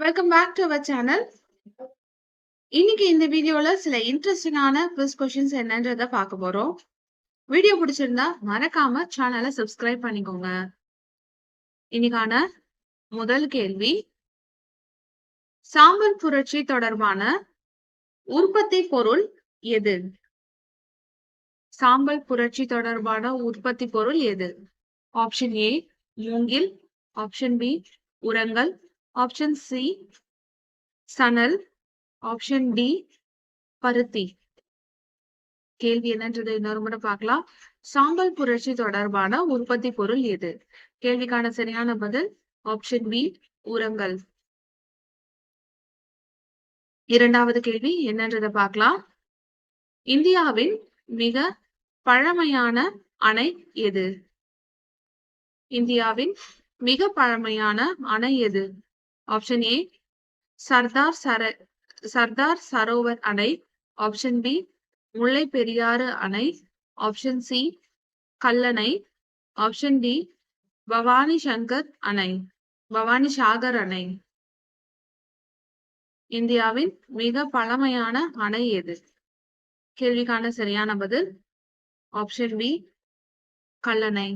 Welcome back to our channel இன்னைக்கு இந்த வீடியோல சில இன்ட்ரெஸ்டிங்கான குவிஸ் கொஸ்டின்ஸ் என்னன்றத பார்க்க போறோம். வீடியோ பிடிச்சிருந்தா மறக்காம சேனலை சப்ஸ்கிரைப் பண்ணிக்கோங்க. இன்னைக்கான முதல் கேள்வி சாம்பல் புரட்சி தொடர்பான உற்பத்தி பொருள் எது? சாம்பல் புரட்சி தொடர்பான உற்பத்தி பொருள் எது? ஆப்ஷன் ஏ மூங்கில். ஆப்ஷன் பி உரங்கள். ஆப்ஷன் சி சணல். ஆப்ஷன் டி பருத்தி. கேள்வி என்னன்றது இன்னொரு முறை பார்க்கலாம். சாம்பல் புரட்சி தொடர்பான உற்பத்தி பொருள் எது? கேள்விக்கான சரியான பதில் ஆப்ஷன் பி உரங்கள். இரண்டாவது கேள்வி என்னன்றதை பார்க்கலாம். இந்தியாவின் மிக பழமையான அணை எது? இந்தியாவின் மிக பழமையான அணை எது? ஆப்ஷன் ஏ சர்தார் சர சர்தார் சரோவர் அணை ஆப்ஷன் பி முல்லை பெரியாறு அணை option C Kallanai option D Bhavani Sankar அணை பவானி சாகர் அணை இந்தியாவின் மிக பழமையான அணை எது? கேள்விக்கான சரியான பதில் ஆப்ஷன் பி கல்லணை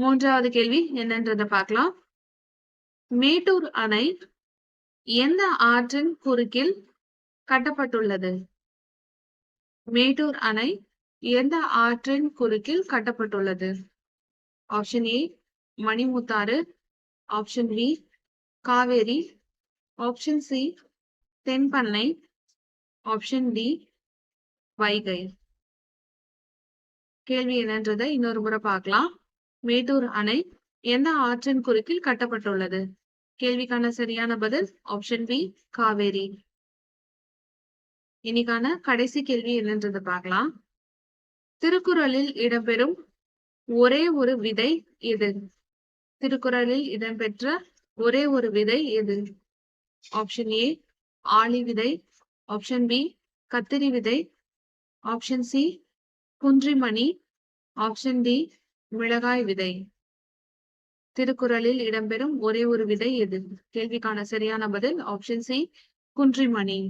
மூன்றாவது கேள்வி என்னன்றத பார்க்கலாம். மேட்டூர் அணை எந்த ஆற்றின் குறுக்கில் கட்டப்பட்டுள்ளது? மேட்டூர் அணை எந்த ஆற்றின் குறுக்கில் கட்டப்பட்டுள்ளது? Option A Manimuthar. Option B Kaveri. Option C Thenpennai. Option D Vaigai. கேள்வி என்னன்றதை இன்னொரு முறை பார்க்கலாம். மேட்டூர் அணை எந்த ஆற்றின் குறுக்கில் கட்டப்பட்டுள்ளது? கேள்விக்கான சரியான பதில் ஆப்ஷன் பி காவேரி. இன்னைக்கான கடைசி கேள்வி என்னன்றது பார்க்கலாம். திருக்குறளில் இடம்பெறும் ஒரே ஒரு விதை எது? திருக்குறளில் இடம்பெற்ற ஒரே ஒரு விதை எது? ஆப்ஷன் ஏ ஆளி விதை. ஆப்ஷன் பி கத்திரி விதை. ஆப்ஷன் சி குன்றிமணி. ஆப்ஷன் டி மிளகாய் விதை. திருக்குறளில் இடம்பெறும் ஒரே ஒரு விதை எது? கேள்விக்கான சரியான பதில் ஆப்ஷன் சி குன்றிமணி.